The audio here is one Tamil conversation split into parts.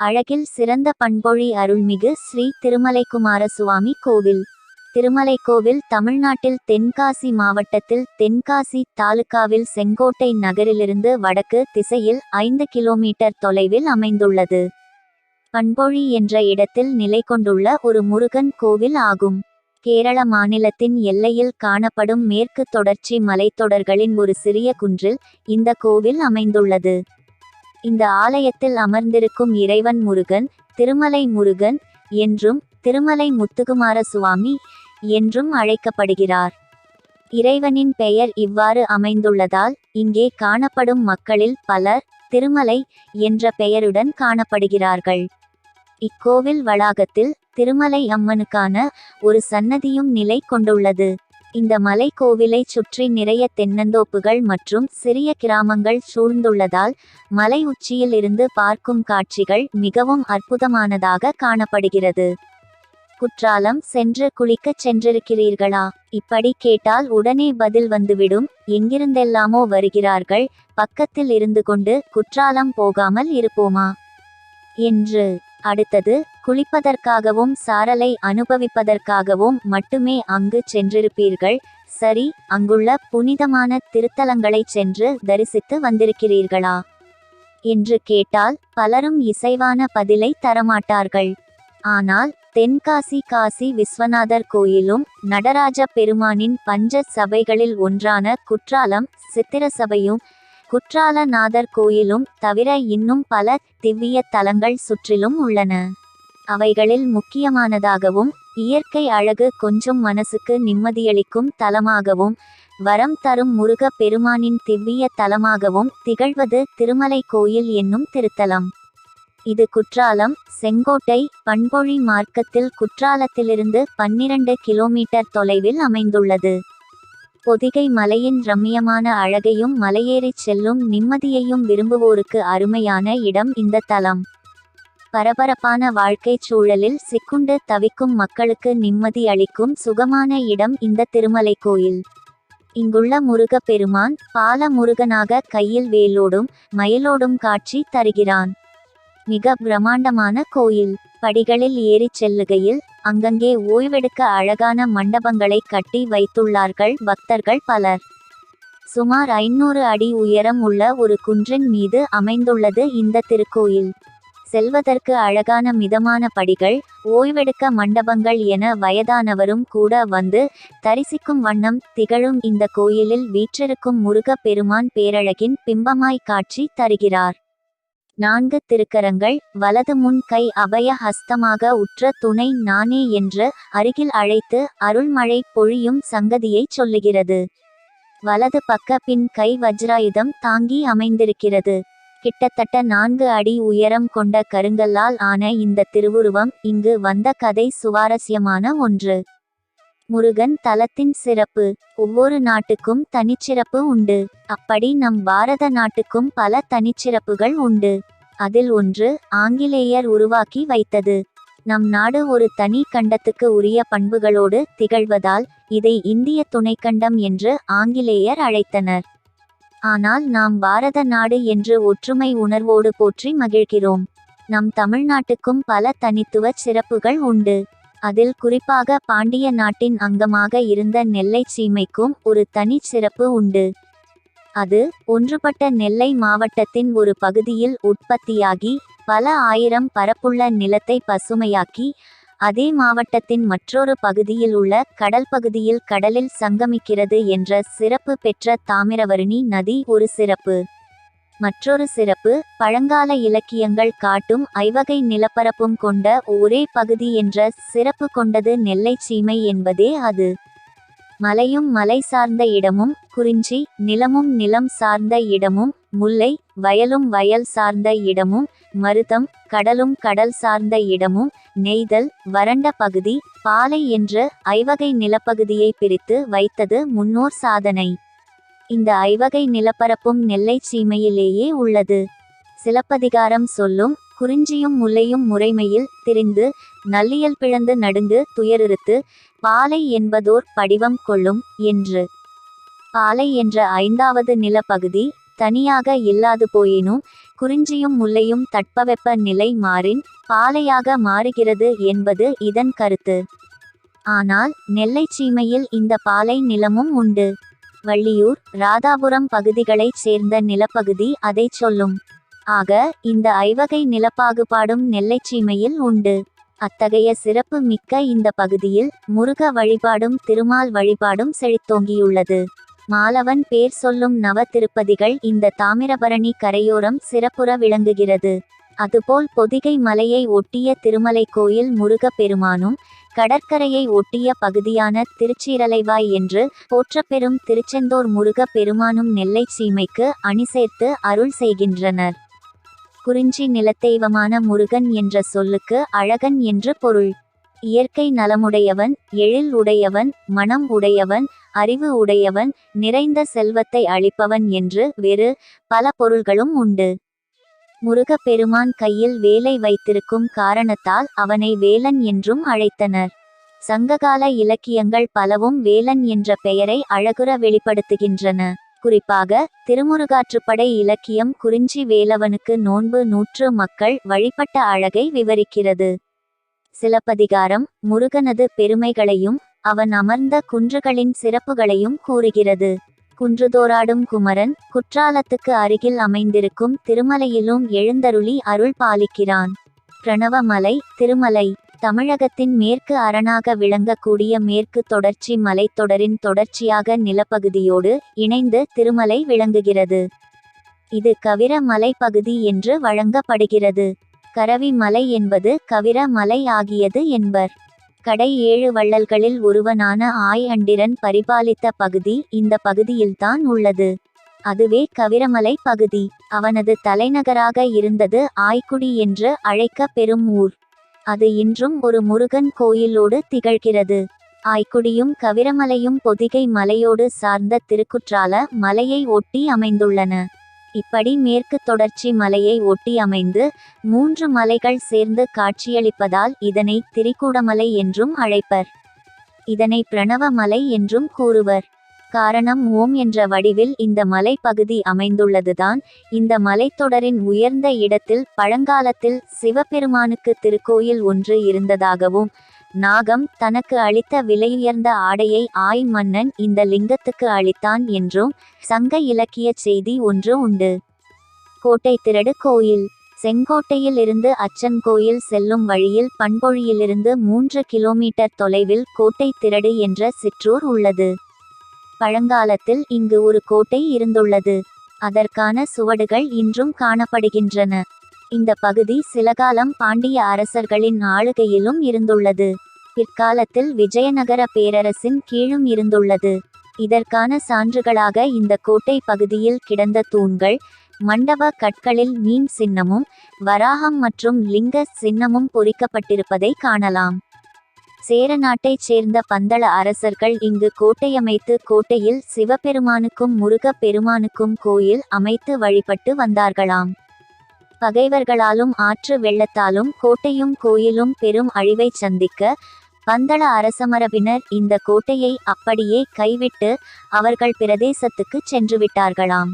அழகில் சிறந்த பண்பொழி அருள்மிகு ஸ்ரீ திருமலைக்குமார சுவாமி கோவில். திருமலை கோவில் தமிழ்நாட்டில் தென்காசி மாவட்டத்தில் தென்காசி தாலுகாவில் செங்கோட்டை நகரிலிருந்து வடக்கு திசையில் ஐந்து கிலோமீட்டர் தொலைவில் அமைந்துள்ளது. பண்பொழி என்ற இடத்தில் நிலை கொண்டுள்ள ஒரு முருகன் கோவில் ஆகும். கேரள மாநிலத்தின் எல்லையில் காணப்படும் மேற்கு தொடர்ச்சி மலைத்தொடர்களின் ஒரு சிறிய குன்றில் இந்த கோவில் அமைந்துள்ளது. இந்த ஆலயத்தில் அமர்ந்திருக்கும் இறைவன் முருகன் திருமலை முருகன் என்றும் திருமலை முத்துக்குமார சுவாமி என்றும் அழைக்கப்படுகிறார். இறைவனின் பெயர் இவ்வாறு அமைந்துள்ளதால் இங்கே காணப்படும் மக்களில் பலர் திருமலை என்ற பெயருடன் காணப்படுகிறார்கள். இக்கோவில் வளாகத்தில் திருமலை அம்மனுக்கான ஒரு சன்னதியும் நிலை கொண்டுள்ளது. இந்த மலை கோவிலை சுற்றி நிறைய தென்னந்தோப்புகள் மற்றும் சிறிய கிராமங்கள் சூழ்ந்துள்ளதால் மலை உச்சியில் இருந்து பார்க்கும் காட்சிகள் மிகவும் அற்புதமானதாக காணப்படுகிறது. குற்றாலம் சென்று குளிக்கச் சென்றிருக்கிறீர்களா? இப்படி கேட்டால் உடனே பதில் வந்துவிடும். எங்கிருந்தெல்லாமோ வருகிறார்கள். பக்கத்தில் இருந்து கொண்டு குற்றாலம் போகாமல் இருப்போமா? என்று அடுத்தது குளிப்பதற்காகவும் சாரலை அனுபவிப்பதற்காகவும் மட்டுமே அங்கு சென்றிருப்பீர்கள். சரி அங்குள்ள புனிதமான திருத்தலங்களை சென்று தரிசித்து வந்திருக்கிறீர்களா? என்று கேட்டால் பலரும் இசைவான பதிலை தரமாட்டார்கள். ஆனால் தென்காசி காசி விஸ்வநாதர் கோயிலும் நடராஜ பெருமானின் பஞ்ச சபைகளில் ஒன்றான குற்றாலம் சித்திர சபையும் குற்றாலநாதர் கோயிலும் தவிர இன்னும் பல திவ்ய தலங்கள் சுற்றிலும் உள்ளன. அவைகளில் முக்கியமானதாகவும் இயற்கை அழகு கொஞ்சம் மனசுக்கு நிம்மதியளிக்கும் தலமாகவும் வரம் தரும் முருக பெருமானின் திவ்ய தலமாகவும் திகழ்வது திருமலை கோயில் என்னும் திருத்தலம். இது குற்றாலம் செங்கோட்டை பண்பொழி மார்க்கத்தில் குற்றாலத்திலிருந்து பன்னிரண்டு கிலோமீட்டர் தொலைவில் அமைந்துள்ளது. பொதிகை மலையின் ரம்மியமான அழகையும் மலையேறிச் செல்லும் நிம்மதியையும் விரும்புவோருக்கு அருமையான இடம் இந்த தலம். பரபரப்பான வாழ்க்கைச் சூழலில் சிக்குண்டு தவிக்கும் மக்களுக்கு நிம்மதி அளிக்கும் சுகமான இடம் இந்த திருமலை கோயில் இங்குள்ள முருக பெருமான் பால முருகனாக கையில் வேலோடும் மயிலோடும் காட்சி தருகிறான். மிக பிரம்மாண்டமான கோயில். படிகளில் ஏறிச் செல்லுகையில் அங்கங்கே ஓய்வெடுக்க அழகான மண்டபங்களை கட்டி வைத்துள்ளார்கள் பக்தர்கள் பலர். சுமார் ஐநூறு அடி உயரம் உள்ள ஒரு குன்றின் மீது அமைந்துள்ளது இந்த திருக்கோயில். செல்வதற்கு அழகான மிதமான படிகள் ஓய்வெடுக்க மண்டபங்கள் என வயதானவரும் கூட வந்து தரிசிக்கும் வண்ணம் திகழும் இந்த கோயிலில் வீற்றிருக்கும் முருக பெருமான் பேரழகின் பிம்பமாய் காட்சி தருகிறார். நான்கு திருக்கரங்கள் வலது முன் கை அபய ஹஸ்தமாக உற்ற துணை நானே என்று அருகில் அழைத்து அருள்மழை பொழியும் சங்கதியை சொல்லுகிறது. வலது பக்க பின் கை வஜ்ராயுதம் தாங்கி அமைந்திருக்கிறது. கிட்டத்தட்ட நான்கு அடி உயரம் கொண்ட கருங்கல்லால் ஆன இந்த திருவுருவம் இங்கு வந்த கதை சுவாரஸ்யமான ஒன்று. முருகன் தலத்தின் சிறப்பு. ஒவ்வொரு நாட்டுக்கும் தனிச்சிறப்பு உண்டு. அப்படி நம் பாரத நாட்டுக்கும் பல தனிச்சிறப்புகள் உண்டு. அதில் ஒன்று ஆங்கிலேயர் உருவாக்கி வைத்தது. நம் நாடு ஒரு தனி கண்டத்துக்கு உரிய பண்புகளோடு திகழ்வதால் இதை இந்திய துணைக்கண்டம் என்று ஆங்கிலேயர் அழைத்தனர். ஆனால் நாம் பாரத நாடு என்று ஒற்றுமை உணர்வோடு போற்றி மகிழ்கிறோம். நம் தமிழ்நாட்டுக்கும் பல தனித்துவ சிறப்புகள் உண்டு. அதில் குறிப்பாக பாண்டிய நாட்டின் அங்கமாக இருந்த நெல்லை சீமைக்கும் ஒரு தனி சிறப்பு உண்டு. அது ஒன்றுபட்ட நெல்லை மாவட்டத்தின் ஒரு பகுதியில் உற்பத்தியாகி பல ஆயிரம் பரப்புள்ள நிலத்தை பசுமையாக்கி அதே மாவட்டத்தின் மற்றொரு பகுதியில் உள்ள கடல் பகுதியில் கடலில் சங்கமிக்கிறது என்ற சிறப்பு பெற்ற தாமிரவரணி நதி ஒரு சிறப்பு. மற்றொரு சிறப்பு பழங்கால இலக்கியங்கள் காட்டும் ஐவகை நிலப்பரப்பும் கொண்ட ஒரே பகுதி என்ற சிறப்பு கொண்டது நெல்லை சீமை என்பதே அது. மலையும் மலை சார்ந்த இடமும் குறிஞ்சி நிலமும் நிலம் சார்ந்த இடமும் முல்லை வயலும் வயல் சார்ந்த இடமும் மருதம் கடலும் கடல் சார்ந்த இடமும் நெய்தல் வறண்ட பகுதி பாலை என்ற ஐவகை நிலப்பகுதியை பிரித்து வைத்தது முன்னோர் சாதனை. இந்த ஐவகை நிலப்பரப்பும் நெல்லை சீமையிலேயே உள்ளது. சிலப்பதிகாரம் சொல்லும் குறிஞ்சியும் முல்லையும் முறைமையில் திரிந்து நல்லியல் பிழந்து நடுங்கு துயருறுத்து பாலை என்பதோர் படிவம் கொள்ளும் என்று. பாலை என்ற ஐந்தாவது நிலப்பகுதி தனியாக இல்லாது போயினும் குறிஞ்சியும் முல்லையும் தட்பவெப்ப நிலை மாறின் பாலையாக மாறுகிறது என்பது இதன் கருத்து. ஆனால் நெல்லை சீமையில் இந்த பாலை நிலமும் உண்டு. வள்ளியூர் ராதாபுரம் பகுதிகளைச் சேர்ந்த நிலப்பகுதி அதைச் சொல்லும். ஆக இந்த ஐவகை நிலப்பாகுபாடும் நெல்லைச்சீமையில் உண்டு. அத்தகைய சிறப்பு மிக்க இந்த பகுதியில் முருக வழிபாடும் திருமால் வழிபாடும் செழித்தோங்கியுள்ளது. மாலவன் பேர் சொல்லும் நவ திருப்பதிகள் இந்த தாமிரபரணி கரையோரம் சிறப்புற விளங்குகிறது. அதுபோல் பொதிகை மலையை ஒட்டிய திருமலை கோயில் முருகப் பெருமானும் கடற்கரையை ஒட்டிய பகுதியான திருச்சீரலைவாய் என்று போற்றப்பெறும் திருச்செந்தூர் முருகப் பெருமானும் நெல்லை சீமைக்கு அணி சேர்த்து அருள் செய்கின்றனர். குறிஞ்சி நிலத்தெய்வமான முருகன் என்ற சொல்லுக்கு அழகன் என்று பொருள். இயற்கை நலமுடையவன் எழில் உடையவன் மனம் உடையவன் அறிவு உடையவன் நிறைந்த செல்வத்தை அளிப்பவன் என்று வேறு பல பொருள்களும் உண்டு. முருகப் பெருமான் கையில் வேலை வைத்திருக்கும் காரணத்தால் அவனை வேலன் என்றும் அழைத்தனர். சங்ககால இலக்கியங்கள் பலவும் வேலன் என்ற பெயரை அழகுற வெளிப்படுத்துகின்றன. குறிப்பாக திருமுருகாற்றுப்படை இலக்கியம் குறிஞ்சி வேலவனுக்கு நோன்பு நூற்று மக்கள் வழிபட்ட அழகை விவரிக்கிறது. சிலப்பதிகாரம் முருகனது பெருமைகளையும் அவன் அமர்ந்த குன்றுகளின் சிறப்புகளையும் கூறுகிறது. குன்றுதோராடும் குமரன் குற்றாலத்துக்கு அருகில் அமைந்திருக்கும் திருமலையிலும் எழுந்தருளி அருள் பாலிக்கிறான். பிரணவமலை திருமலை தமிழகத்தின் மேற்கு அரணாக விளங்கக்கூடிய மேற்கு தொடர்ச்சி மலைத்தொடரின் தொடர்ச்சியாக நிலப்பகுதியோடு இணைந்து திருமலை விளங்குகிறது. இது கவிர மலைப்பகுதி என்று வழங்கப்படுகிறது. கரவி மலை என்பது கவிர மலை ஆகியது என்பர். கடை ஏழு வள்ளல்களில் ஒருவனான ஆய் அண்டிரன் பரிபாலித்த பகுதி இந்த பகுதியில்தான் உள்ளது. அதுவே கவிரமலை பகுதி. அவனது தலைநகராக இருந்தது ஆய்க்குடி என்று அழைக்க பெறும் ஊர். அது இன்றும் ஒரு முருகன் கோயிலோடு திகழ்கிறது. ஆய்க்குடியும் கவிரமலையும் பொதிகை மலையோடு சார்ந்த திருக்குற்றால மலையை ஒட்டி அமைந்துள்ளன. இப்படி மேற்கு தொடர்ச்சி மலையை ஒட்டி அமைந்து மூன்று மலைகள் சேர்ந்து காட்சியளிப்பதால் இதனை திரிகூடமலை என்றும் அழைப்பர். இதனை பிரணவ மலை என்றும் கூறுவர். காரணம் ஓம் என்ற வடிவில் இந்த மலைப்பகுதி அமைந்துள்ளதுதான். இந்த மலைத்தொடரின் உயர்ந்த இடத்தில் பழங்காலத்தில் சிவபெருமானுக்கு திருக்கோயில் ஒன்று இருந்ததாகவும் நாகம் தனக்கு அளித்த விலையுயர்ந்த ஆடையை ஆய் மன்னன் இந்த லிங்கத்துக்கு அளித்தான் என்றும் சங்க இலக்கிய செய்தி ஒன்று உண்டு. கோட்டை திரடு கோயில். செங்கோட்டையில் இருந்து அச்சன் கோயில் செல்லும் வழியில் பண்பொழியிலிருந்து மூன்று கிலோமீட்டர் தொலைவில் கோட்டை திரடு என்ற சிற்றூர் உள்ளது. பழங்காலத்தில் இங்கு ஒரு கோட்டை இருந்துள்ளது. அதற்கான சுவடுகள் இன்றும் காணப்படுகின்றன. இந்த பகுதி சிலகாலம் பாண்டிய அரசர்களின் ஆளுகையிலும் இருந்துள்ளது. பிற்காலத்தில் விஜயநகர பேரரசின் கீழும் இருந்துள்ளது. இதற்கான சான்றுகளாக இந்த கோட்டை பகுதியில் கிடந்த தூண்கள் மண்டப கற்களில் மீன் சின்னமும் வராகம் மற்றும் லிங்க சின்னமும் பொறிக்கப்பட்டிருப்பதை காணலாம். சேர நாட்டைச் சேர்ந்த பந்தள அரசர்கள் இங்கு கோட்டையமைத்து கோட்டையில் சிவபெருமானுக்கும் முருகப் பெருமானுக்கும் கோயில் அமைத்து வழிபட்டு வந்தார்களாம். பகைவர்களாலும் ஆற்று வெள்ளத்தாலும் கோட்டையும் கோயிலும் பெரும் அழிவைச் சந்திக்க பந்தள அரசமரபினர் இந்த கோட்டையை அப்படியே கைவிட்டு அவர்கள் பிரதேசத்துக்கு சென்று விட்டார்களாம்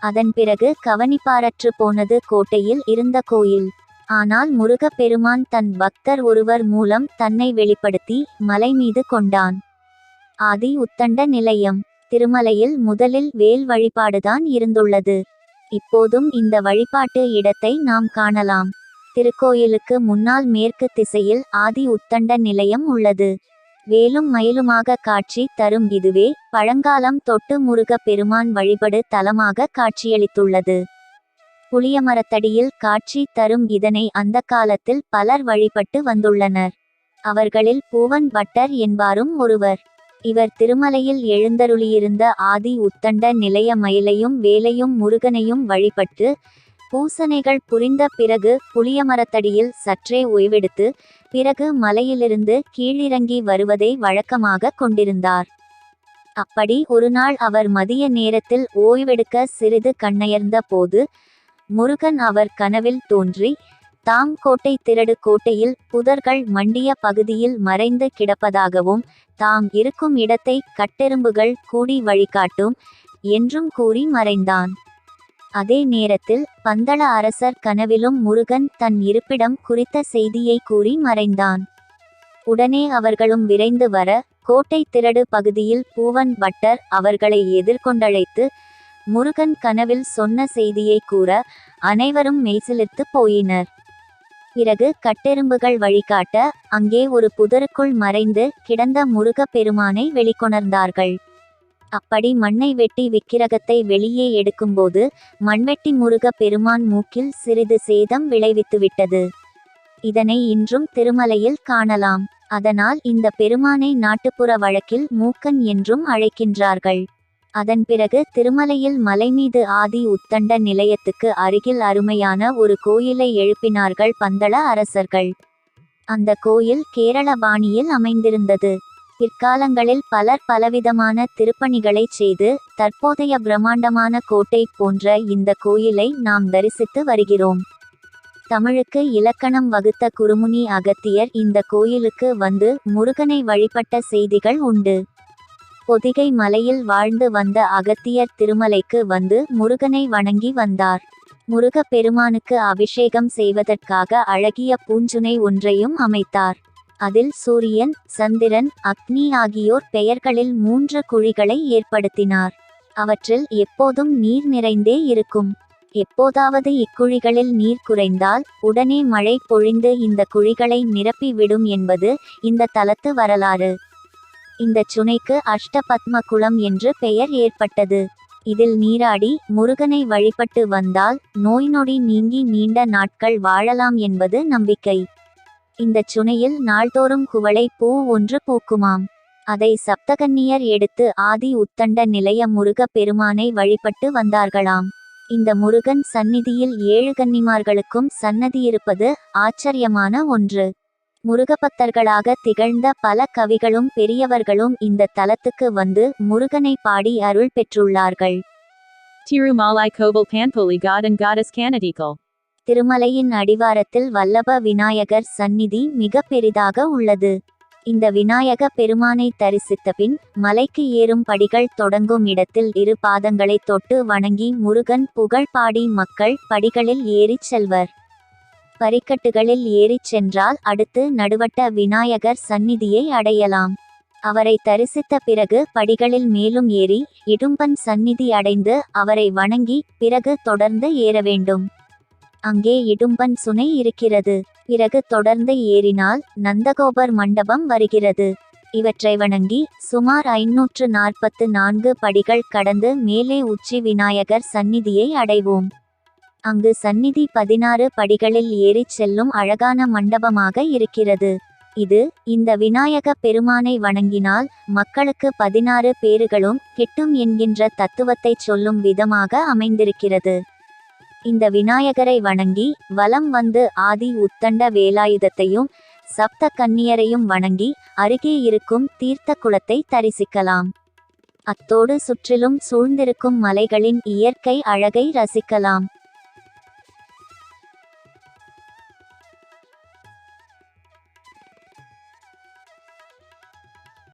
அதன் பிறகு கவனிப்பாரற்று போனது கோட்டையில் இருந்த கோயில். ஆனால் முருகப் பெருமான் தன் பக்தர் ஒருவர் மூலம் தன்னை வெளிப்படுத்தி மலை மீது கொண்டான். ஆதி உத்தண்ட நிலையம். திருமலையில் முதலில் வேல் வழிபாடுதான் இருந்துள்ளது. இப்போதும் இந்த வழிபாட்டு இடத்தை நாம் காணலாம். திருக்கோயிலுக்கு முன்னால் மேற்கு திசையில் ஆதி உத்தண்ட நிலையம் உள்ளது. வேலும் மயிலுமாக காட்சி தரும் இதுவே பழங்காலம் தொட்டு முருக பெருமான் வழிபடு தலமாக காட்சியளித்துள்ளது. புளியமரத்தடியில் காட்சி தரும் இதனை அந்த காலத்தில் பலர் வழிபட்டு வந்துள்ளனர். அவர்களில் பூவன் பட்டர் என்பாரும் ஒருவர். இவர் திருமலையில் எழுந்தருளியிருந்த ஆதி உத்தண்ட நிலைய மயிலையும் வேலையும் முருகனையும் வழிபட்டு பூசனைகள் புரிந்த பிறகு புளியமரத்தடியில் சற்றே ஓய்வெடுத்து பிறகு மலையிலிருந்து கீழிறங்கி வருவதை வழக்கமாக கொண்டிருந்தார். அப்படி ஒருநாள் அவர் மதிய நேரத்தில் ஓய்வெடுக்க சிறிது கண்ணயர்ந்த போது முருகன் அவர் கனவில் தோன்றி தாம் கோட்டை திரடு கோட்டையில் புதர்கள் மண்டிய பகுதியில் மறைந்து கிடப்பதாகவும் தாம் இருக்கும் இடத்தை கட்டெரும்புகள் கூடி வழிகாட்டும் என்றும் கூறி மறைந்தான். அதே நேரத்தில் பந்தள அரசர் கனவிலும் முருகன் தன் இருப்பிடம் குறித்த செய்தியை கூறி மறைந்தான். உடனே அவர்களும் விரைந்து வர கோட்டை திரடு பகுதியில் பூவன் பட்டர் அவர்களை எதிர்கொண்டழைத்து முருகன் கனவில் சொன்ன செய்தியை கூற அனைவரும் மெய்சிலிர்த்து போயினர். பிறகு கட்டெரும்புகள் வழிகாட்ட அங்கே ஒரு புதருக்குள் மறைந்து கிடந்த முருகப் பெருமானை வெளிக்கொணர்ந்தார்கள். அப்படி மண்ணை வெட்டி விக்கிரகத்தை வெளியே எடுக்கும்போது மண்வெட்டி முருகப் பெருமான் மூக்கில் சிறிது சேதம் விளைவித்துவிட்டது. இதனை இன்றும் திருமலையில் காணலாம். அதனால் இந்த பெருமானை நாட்டுப்புற வழக்கில் மூக்கன் என்றும் அழைக்கின்றார்கள். அதன் பிறகு திருமலையில் மலைமீது ஆதி உத்தண்ட நிலையத்துக்கு அருகில் அருமையான ஒரு கோயிலை எழுப்பினார்கள் பந்தள அரசர்கள். அந்த கோயில் கேரள பாணியில் அமைந்திருந்தது. பிற்காலங்களில் பலர் பலவிதமான திருப்பணிகளை செய்து தற்போதைய பிரம்மாண்டமான கோட்டை போன்ற இந்த கோயிலை நாம் தரிசித்து வருகிறோம். தமிழுக்கு இலக்கணம் வகுத்த குருமுனி அகத்தியர் இந்த கோயிலுக்கு வந்து முருகனை வழிபட்ட செய்திகள் உண்டு. பொதிகை மலையில் வாழ்ந்து வந்த அகத்தியர் திருமலைக்கு வந்து முருகனை வணங்கி வந்தார். முருகப் பெருமானுக்கு அபிஷேகம் செய்வதற்காக அழகிய பூஞ்சுனை ஒன்றையும் அமைத்தார். அதில் சூரியன் சந்திரன் அக்னி ஆகியோர் பெயர்களில் மூன்று குழிகளை ஏற்படுத்தினார். அவற்றில் எப்போதும் நீர் நிறைந்தே இருக்கும். எப்போதாவது இக்குழிகளில் நீர் குறைந்தால் உடனே மழை பொழிந்து இந்த குழிகளை நிரப்பி விடும் என்பது இந்த தலத்து வரலாறு. இந்த சுனைக்கு அஷ்டபத்ம குளம் என்று பெயர் ஏற்பட்டது. இதில் நீராடி முருகனை வழிபட்டு வந்தால் நோய் நொடி நீங்கி நீண்ட நாட்கள் வாழலாம் என்பது நம்பிக்கை. இந்த சுனையில் நாள்தோறும் குவளை பூ ஒன்று பூக்குமாம். அதை சப்தகன்னியர் எடுத்து ஆதி உத்தண்ட நிலைய முருக பெருமானை வழிபட்டு வந்தார்களாம். இந்த முருகன் சந்நிதியில் ஏழு கன்னிமார்களுக்கும் சன்னதியிருப்பது ஆச்சரியமான ஒன்று. முருகபக்தர்களாக திகழ்ந்த பல கவிகளும் பெரியவர்களும் இந்த தலத்துக்கு வந்து முருகனை பாடி அருள் பெற்றுள்ளார்கள். Koval Panpuli God and Goddess Kanadikal. திருமலையின் அடிவாரத்தில் வல்லப விநாயகர் சந்நிதி மிக பெரிதாக உள்ளது. இந்த விநாயக பெருமானை தரிசித்த பின் மலைக்கு ஏறும் படிகள் தொடங்கும் இடத்தில் இரு பாதங்களை தொட்டு வணங்கி முருகன் புகழ் பாடி மக்கள் படிகளில் ஏறிச் செல்வர். பரிக்கட்டுகளில் ஏறிச் சென்றால் அடுத்து நடுவட்ட விநாயகர் சந்நிதியை அடையலாம். அவரை தரிசித்த பிறகு படிகளில் மேலும் ஏறி இடும்பன் சந்நிதி அடைந்து அவரை வணங்கி பிறகு தொடர்ந்து ஏற வேண்டும். அங்கே இடும்பன் சுனை இருக்கிறது. பிறகு தொடர்ந்து ஏறினால் நந்தகோபர் மண்டபம் வருகிறது. இவற்றை வணங்கி சுமார் ஐநூற்று நாற்பத்து நான்கு படிகள் கடந்து மேலே உச்சி விநாயகர் சந்நிதியை அடைவோம். அங்கு சந்நிதி பதினாறு படிகளில் ஏறிச் செல்லும் அழகான மண்டபமாக இருக்கிறது. இது இந்த விநாயக பெருமானை வணங்கினால் மக்களுக்கு பதினாறு பேறுகளும் கிட்டும் என்கின்ற தத்துவத்தை சொல்லும் விதமாக அமைந்திருக்கிறது. இந்த விநாயகரை வணங்கி வலம் வந்து ஆதி உத்தண்ட வேலாயுதத்தையும் சப்த கன்னியரையும் வணங்கி அருகே இருக்கும் தீர்த்த குளத்தை தரிசிக்கலாம். அத்தோடு சுற்றிலும் சூழ்ந்திருக்கும் மலைகளின் இயற்கை அழகை ரசிக்கலாம்.